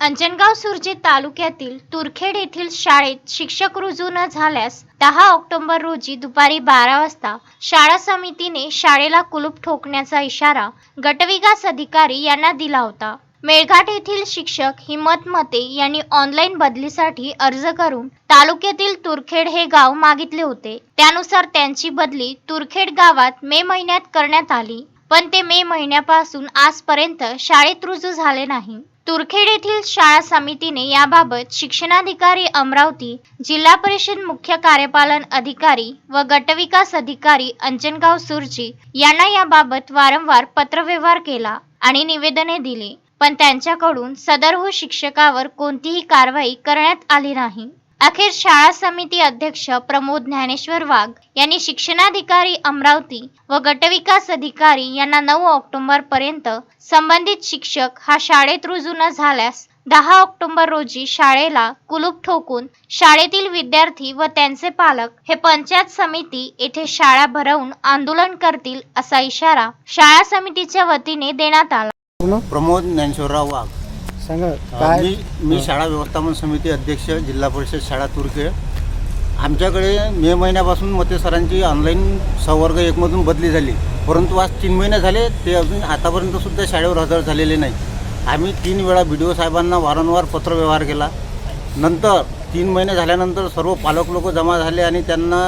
अंजनगाव सुरजी तालुक्यातील तुरखेड येथील शाळेत शिक्षक रुजू न झाल्यास दहा ऑक्टोबर रोजी दुपारी बारा वाजता शाळा समितीने शाळेला कुलूप ठोकण्याचा इशारा गटविकास अधिकारी यांना दिला होता. मेळघाट येथील शिक्षक हिमत मते यांनी ऑनलाईन बदलीसाठी अर्ज करून तालुक्यातील तुरखेड हे गाव मागितले होते. त्यानुसार त्यांची बदली तुरखेड गावात मे महिन्यात करण्यात आली पण ते मे महिन्यापासून आजपर्यंत शाळेत रुजू झाले नाही. तुरखेड येथील शाळा समितीने याबाबत शिक्षणाधिकारी अमरावती जिल्हा परिषद मुख्य कार्यपालन अधिकारी व गटविकास अधिकारी अंजनगाव सुरजी यांना याबाबत वारंवार पत्रव्यवहार केला आणि निवेदने दिली. पण त्यांच्याकडून सदरहू हो शिक्षकावर कोणतीही कारवाई करण्यात आली नाही. अखेर शाळा समिती अध्यक्ष प्रमोद ज्ञानेश्वर वाघ यांनी शिक्षणाधिकारी अमरावती व गटविकास अधिकारी यांना नऊ ऑक्टोबर पर्यंत संबंधित शिक्षक हा शाळेत रुजू न झाल्यास दहा ऑक्टोबर रोजी शाळेला कुलूप ठोकून शाळेतील विद्यार्थी व त्यांचे पालक हे पंचायत समिती येथे शाळा भरवून आंदोलन करतील असा इशारा शाळा समितीच्या वतीने देण्यात आला. प्रमोद ज्ञानेश्वरराव वाघ. सांगा काय? मी मी शाळा व्यवस्थापन समिती अध्यक्ष जिल्हा परिषद शाळा तुरखेड आमच्याकडे मे महिन्यापासून मते सरांची ऑनलाईन संवर्ग एकमधून बदली झाली. परंतु आज तीन महिने झाले ते अजून आतापर्यंत सुद्धा शाळेवर हजर झालेले नाही. आम्ही तीन वेळा बी डी ओ साहेबांना वारंवार पत्रव्यवहार केला. नंतर तीन महिने झाल्यानंतर सर्व पालक लोक जमा झाले आणि त्यांना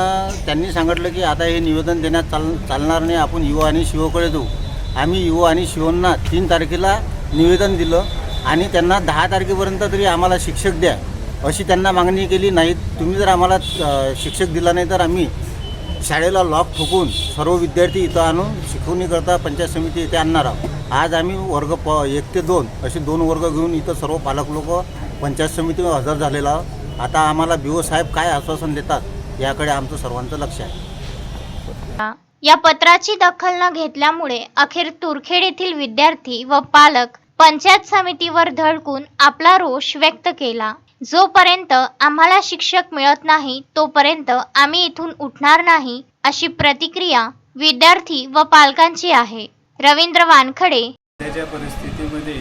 त्यांनी सांगितलं की आता हे निवेदन देण्यात चाल चालणार नाही आपण युवा आणि शिवकडे जाऊ. आम्ही युवा आणि शिवंना तीन तारखेला निवेदन दिलं. आणि त्यांना दहा तारखेपर्यंत तरी आम्हाला शिक्षक द्या अशी त्यांना मागणी केली. नाही तुम्ही जर आम्हाला शिक्षक दिला नाही तर आम्ही शाळेला लॉक ठोकून सर्व विद्यार्थी इथं आणून शिकवणीकरता पंचायत समिती इथे आणणार आहोत. आज आम्ही वर्ग प एक ते दोन असे दोन वर्ग घेऊन इथं सर्व पालक लोक पंचायत समितीवर हजर झालेला आहोत. आता आम्हाला बी ओ साहेब काय आश्वासन देतात याकडे आमचं सर्वांचं लक्ष आहे. या पत्राची दखल न घेतल्यामुळे अखेर तुरखेड येथील विद्यार्थी व पालक पंचायत समितीवर धडकून आपला रोष व्यक्त केला. जोपर्यंत आम्हाला शिक्षक मिळत नाही तोपर्यंत आम्ही इथून उठणार नाही अशी प्रतिक्रिया विद्यार्थी व पालकांची आहे. रवींद्र वानखडे. सध्याच्या परिस्थितीमध्ये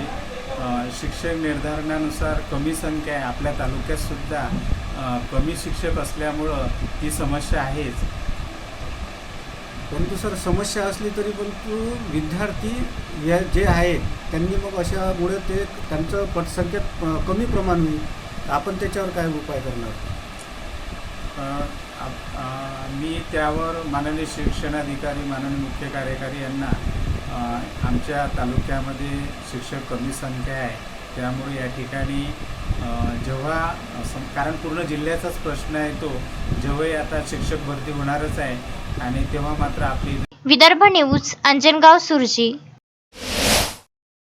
शिक्षक निर्धारणानुसार कमी संख्या आहे. आपल्या तालुक्यात सुद्धा कमी शिक्षक असल्यामुळं ही समस्या आहेच. परंतु सर समस्या असली तरी परंतु विद्यार्थी या जे आहेत त्यांनी मग अशामुळे ते त्यांचं पटसंख्येत कमी प्रमाण होईल. आपण त्याच्यावर काय उपाय करणार? आप- मी त्यावर माननीय शिक्षणाधिकारी माननीय मुख्य कार्यकारी यांना आमच्या तालुक्यामध्ये शिक्षक कमी संख्या आहे. त्यामुळे या ठिकाणी जेव्हा कारण पूर्ण जिल्ह्याचाच प्रश्न आहे तो जेव्हाही आता शिक्षक भरती होणारच आहे आणि तेव्हा मात्र आपली विदर्भ न्यूज अंजनगाव सुरजी.